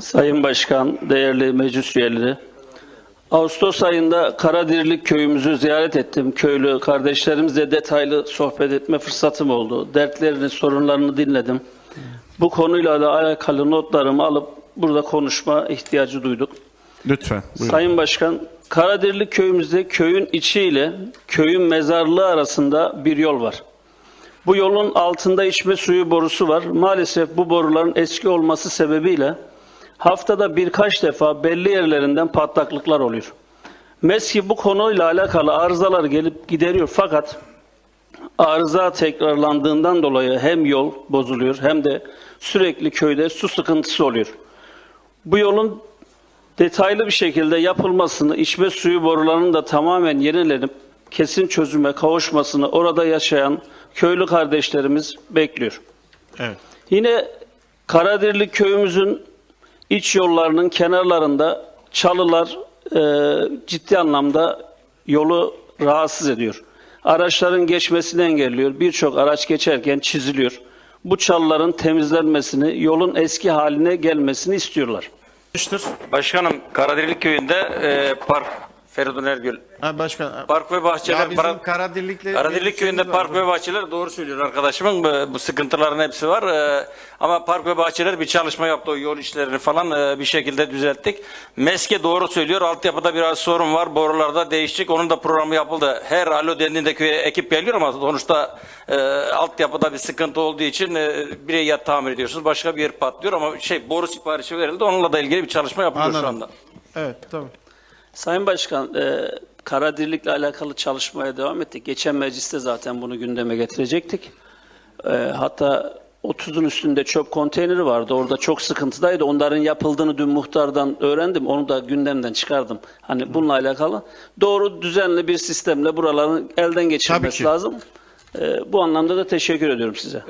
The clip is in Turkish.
Sayın Başkan, değerli meclis üyeleri. Ağustos ayında Karadirlik köyümüzü ziyaret ettim. Köylü kardeşlerimizle detaylı sohbet etme fırsatım oldu. Dertlerini, sorunlarını dinledim. Bu konuyla da alakalı notlarımı alıp burada konuşma ihtiyacı duyduk. Lütfen. Buyurun. Sayın Başkan, Karadirlik köyümüzde köyün içi ile köyün mezarlığı arasında bir yol var. Bu yolun altında içme suyu borusu var. Maalesef bu boruların eski olması sebebiyle haftada birkaç defa belli yerlerinden patlaklıklar oluyor. MESKİ bu konuyla alakalı arızalar gelip gideriyor fakat arıza tekrarlandığından dolayı hem yol bozuluyor hem de sürekli köyde su sıkıntısı oluyor. Bu yolun detaylı bir şekilde yapılmasını, içme suyu borularının da tamamen yenilenip kesin çözüme kavuşmasını orada yaşayan köylü kardeşlerimiz bekliyor. Evet. Yine Karadirli köyümüzün iç yollarının kenarlarında çalılar e, ciddi anlamda yolu rahatsız ediyor. Araçların geçmesini engelliyor. Birçok araç geçerken çiziliyor. Bu çalıların temizlenmesini, yolun eski haline gelmesini istiyorlar. Başkanım Karadirlik köyünde e, park Feridun Ergül. Ha başkan. Park ve bahçeler. Ya bizim Karadirlik'le Karadirlik köyünde park ve bahçeler doğru söylüyor arkadaşımın bu, bu sıkıntıların hepsi var. E, ama park ve bahçeler bir çalışma yaptı o yol işlerini falan e, bir şekilde düzelttik. Meske doğru söylüyor. Altyapıda biraz sorun var. Borularda değişecek. Onun da programı yapıldı. Her alo dendiğinde köye ekip geliyor ama sonuçta e, altyapıda bir sıkıntı olduğu için e, bir yer tamir ediyorsunuz. Başka bir yer patlıyor ama şey boru siparişi verildi. Onunla da ilgili bir çalışma yapılıyor şu Anladım. anda. Evet tamam. Sayın Başkan, e, Karadirlik'le alakalı çalışmaya devam ettik. Geçen mecliste zaten bunu gündeme getirecektik. E, hatta 30'un üstünde çöp konteyneri vardı. Orada çok sıkıntıdaydı. Onların yapıldığını dün muhtardan öğrendim. Onu da gündemden çıkardım. Hani bununla alakalı doğru düzenli bir sistemle buraların elden geçirilmesi lazım. E, bu anlamda da teşekkür ediyorum size.